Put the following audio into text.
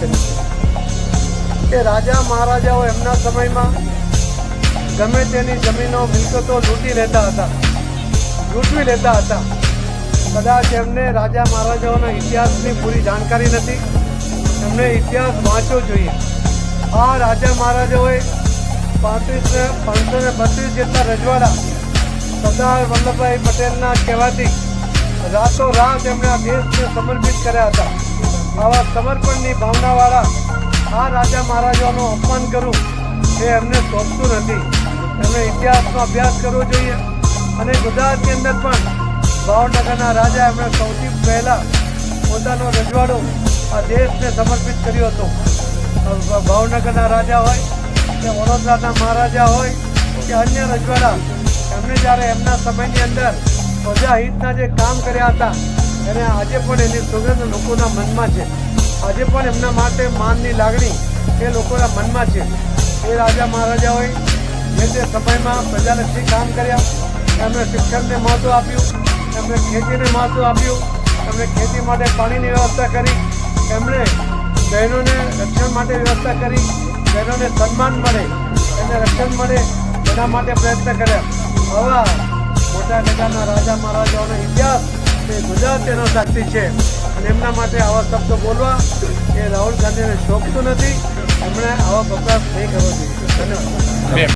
કરી છે કે રાજા મહારાજાઓ એમના સમયમાં ગમે તેની જમીનો, મિલકતો લૂંટી લેતા હતા. લૂંટવી લેતા હતા. કદાચ એમને રાજા મહારાજાઓના ઇતિહાસની પૂરી જાણકારી નથી. એમને ઇતિહાસ વાંચવો જોઈએ. આ રાજા મહારાજાઓએ પાંત્રીસ ને પાંચસો ને બત્રીસ જેટલા રજવાડા સરદાર વલ્લભભાઈ પટેલના કહેવાથી રાતોરાત એમણે આ દેશને સમર્પિત કર્યા હતા. આવા સમર્પણની ભાવનાવાળા આ રાજા મહારાજાઓનું અપમાન કરવું એ એમને શોભતું નથી. એમણે ઇતિહાસનો અભ્યાસ કરવો જોઈએ અને ગુજરાતની અંદર પણ ભાવનગરના રાજા એમણે સૌથી પહેલાં પોતાનો રજવાડો આ દેશને સમર્પિત કર્યો હતો. ભાવનગરના રાજા હોય કે વડોદરાના મહારાજા હોય કે અન્ય રજવાડા, એમણે જ્યારે એમના સમયની અંદર પ્રજા હિતના જે કામ કર્યા હતા એને આજે પણ એની સુગંધ લોકોના મનમાં છે. આજે પણ એમના માટે માનની લાગણી એ લોકોના મનમાં છે. એ રાજા મહારાજાઓએ જે તે સમયમાં પ્રજાલક્ષી કામ કર્યા. એમણે શિક્ષણને મહત્ત્વ આપ્યું. એમણે ખેતીને મહત્ત્વ આપ્યું. એમણે ખેતી માટે પાણીની વ્યવસ્થા કરી. એમણે બહેનોને રક્ષણ માટે વ્યવસ્થા કરી. બહેનોને સન્માન મળે. એને રક્ષણ મળે એના માટે પ્રયત્ન કર્યા. આવા મોટા નેતાના રાજા મહારાજાઓનો ઇતિહાસ ગુજરાત તેનો સાક્ષી છે. અને એમના માટે આવા શબ્દો બોલવા એ રાહુલ ગાંધીને શોભતું નથી. એમણે આવા વપરાશ નહીં કરવો જોઈએ ધન્યવાદ.